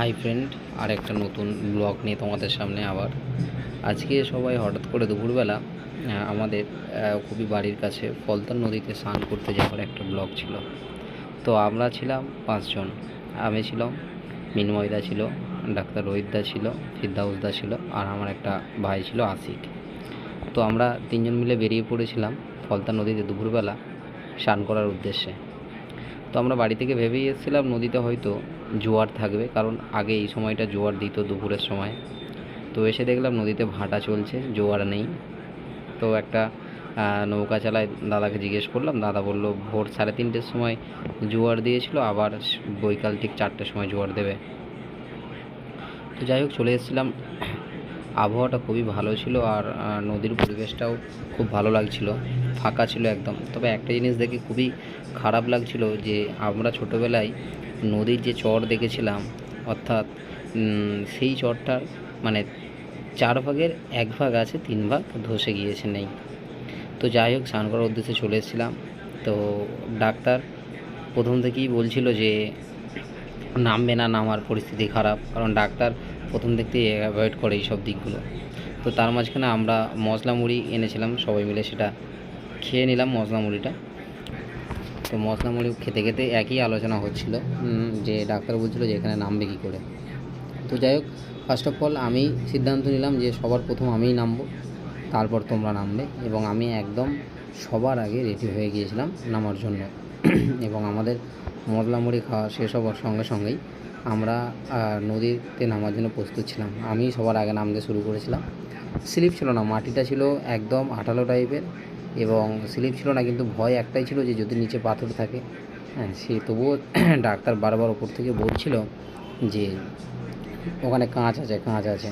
Hi friend আর একটা নতুন blog নিয়ে তোমাদের সামনে আবার। আজকে সবাই হঠাৎ করে দুপুরবেলা আমাদের খুবই বাড়ির কাছে ফলতন নদীতে স্নান করতে যাওয়ার একটা ব্লগ ছিল। তো আমরা ছিলাম পাঁচজন। আমি ছিলাম, মিনময়দা ছিল, ডাক্তার রোহিতদা ছিল, ফিরদাউসদা ছিল, আর আমার একটা ভাই ছিল আশিক। তো আমরা তিনজন মিলে বেরিয়ে পড়েছিলাম ফলতা নদীতে দুপুরবেলা স্নান করার উদ্দেশ্যে। তো আমরা বাড়ি থেকে ভেবেই এসেছিলাম নদীতে হয়তো জোয়ার থাকবে, কারণ আগে এই সময়টা জোয়ার দিত দুপুরের সময়। তো এসে দেখলাম নদীতে ভাটা চলছে, জোয়ার নেই। তো একটা নৌকা চালায় দাদাকে জিজ্ঞেস করলাম, দাদা বলল, ভোর সাড়ে তিনটের সময় জোয়ার দিয়েছিল, আবার বৈকাল ঠিক চারটের সময় জোয়ার দেবে। তো যাই হোক, চলে এসেছিলাম আবহাওয়াটা খুবই ভালো ছিল আর নদীর পরিবেশটাও খুব ভালো লাগছিল, ফাঁকা ছিল একদম। তবে একটা জিনিস দেখে খুবই খারাপ লাগছিল যে, আমরা ছোটোবেলায় নদীর যে চর দেখেছিলাম, অর্থাৎ সেই চরটার মানে চার ভাগের এক ভাগ আছে, তিন ভাগ ধসে গিয়েছে নেই। তো যাই হোক, স্নান করার উদ্দেশ্যে চলে এসেছিলাম। তো ডাক্তার প্রথম থেকেই বলছিল যে নামবে না, নামার পরিস্থিতি খারাপ। কারণ ডাক্তার প্রথম থেকেই অ্যাভয়েড করে এই সব দিকগুলো। তো তার মাঝখানে আমরা মশলা মুড়ি এনেছিলাম, সবাই মিলে সেটা খেয়ে নিলাম মশলা মুড়িটা। তো মশলা মুড়ি খেতে খেতে একই আলোচনা হচ্ছিল যে ডাক্তার বলছিল যে এখানে নামবে কী করে। তো যাই হোক ফার্স্ট অফ অল আমি সিদ্ধান্ত নিলাম যে সবার প্রথম আমিই নামবো, তারপর তোমরা নামবে। এবং আমি একদম সবার আগে রেডি হয়ে গিয়েছিলাম নামার জন্য। এবং আমাদের মশলা মুড়ি খাওয়া শেষ হওয়ার সঙ্গে সঙ্গেই আমরা নদীতে নামার জন্য প্রস্তুত ছিলাম। আমি সবার আগে নামতে শুরু করেছিলাম। স্লিপ ছিল না, মাটিটা ছিল একদম আঠালো টাইপের এবং স্লিপ ছিল না, কিন্তু ভয় একটাই ছিল যে যদি নিচে পাথর থাকে হ্যাঁ সে তবুও ডাক্তার বারবার ওপর থেকে বলছিল যে ওখানে কাঁচ আছে কাঁচ আছে।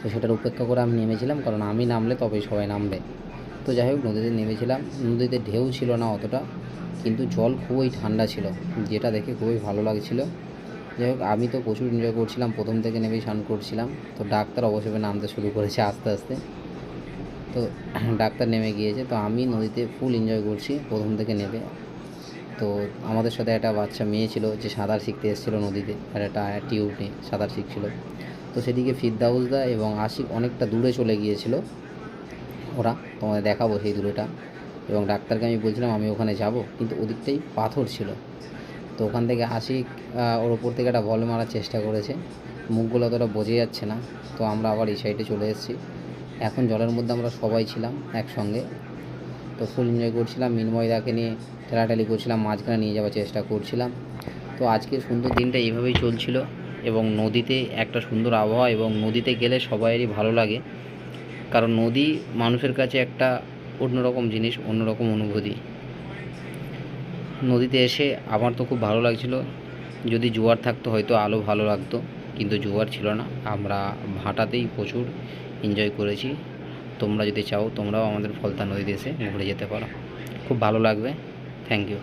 তো সেটার উপেক্ষা করে আমি নেমেছিলাম, কারণ আমি নামলে তবেই সবাই নামবে। তো যাই হোক, নদীতে নেমেছিলাম। নদীতে ঢেউ ছিল না অতটা, কিন্তু জল খুবই ঠান্ডা ছিল, যেটা দেখে খুবই ভালো লাগছিল। যাই হোক, আমি তো প্রচুর এনজয় করছিলাম। প্রথম থেকে নেমেই স্নান করছিলাম। তো ডাক্তার অবশ্যই নামতে শুরু করেছে আস্তে আস্তে। তো ডাক্তার নেমে গিয়েছে। তো আমি নদীতে ফুল এনজয় করছি প্রথম থেকে নেমে। তো আমাদের সাথে একটা বাচ্চা মেয়ে ছিল, যে সাঁতার শিখতে এসেছিল নদীতে। আর একটা টিউব নিয়ে সাঁতার শিখছিল। তো সেদিকে ফিরদাউসদা এবং আশিক অনেকটা দূরে চলে গিয়েছিল। ওরা, তোমাদের দেখাবো সেই দূরেটা। এবং ডাক্তারকে আমি বলছিলাম, আমি ওখানে যাব। কিন্তু ওদিকটাই পাথর ছিল। তো ওখান থেকে আসি ওর ওপর থেকে একটা বল মারার চেষ্টা করেছে। মুখগুলো অতটা বোঝে যাচ্ছে না। তো আমরা আবার এই সাইডে চলে এসেছি। এখন জলের মধ্যে আমরা সবাই ছিলাম একসঙ্গে। তো ফুল এনজয় করছিলাম। মিনময়দাকে নিয়ে ঠেলাঠালি করছিলাম। মাঝখানে নিয়ে যাওয়ার চেষ্টা করছিলাম। তো আজকে সুন্দর দিনটা এইভাবেই চলছিল। এবং নদীতে একটা সুন্দর আবহাওয়া এবং নদীতে গেলে সবাইয়েরই ভালো লাগে। কারণ নদী মানুষের কাছে একটা অন্যরকম জিনিস, অন্যরকম অনুভূতি। নদীতে এসে আমার তো খুব ভালো লাগছিল। যদি জোয়ার থাকতো হয়তো আলো ভালো লাগতো, কিন্তু জোয়ার ছিল না। আমরা ভাটাতেই প্রচুর এনজয় করেছি। তোমরা যদি চাও, তোমরাও আমাদের ফলতা নদীতে এসে ঘুরে যেতে পারো। খুব ভালো লাগবে। Thank you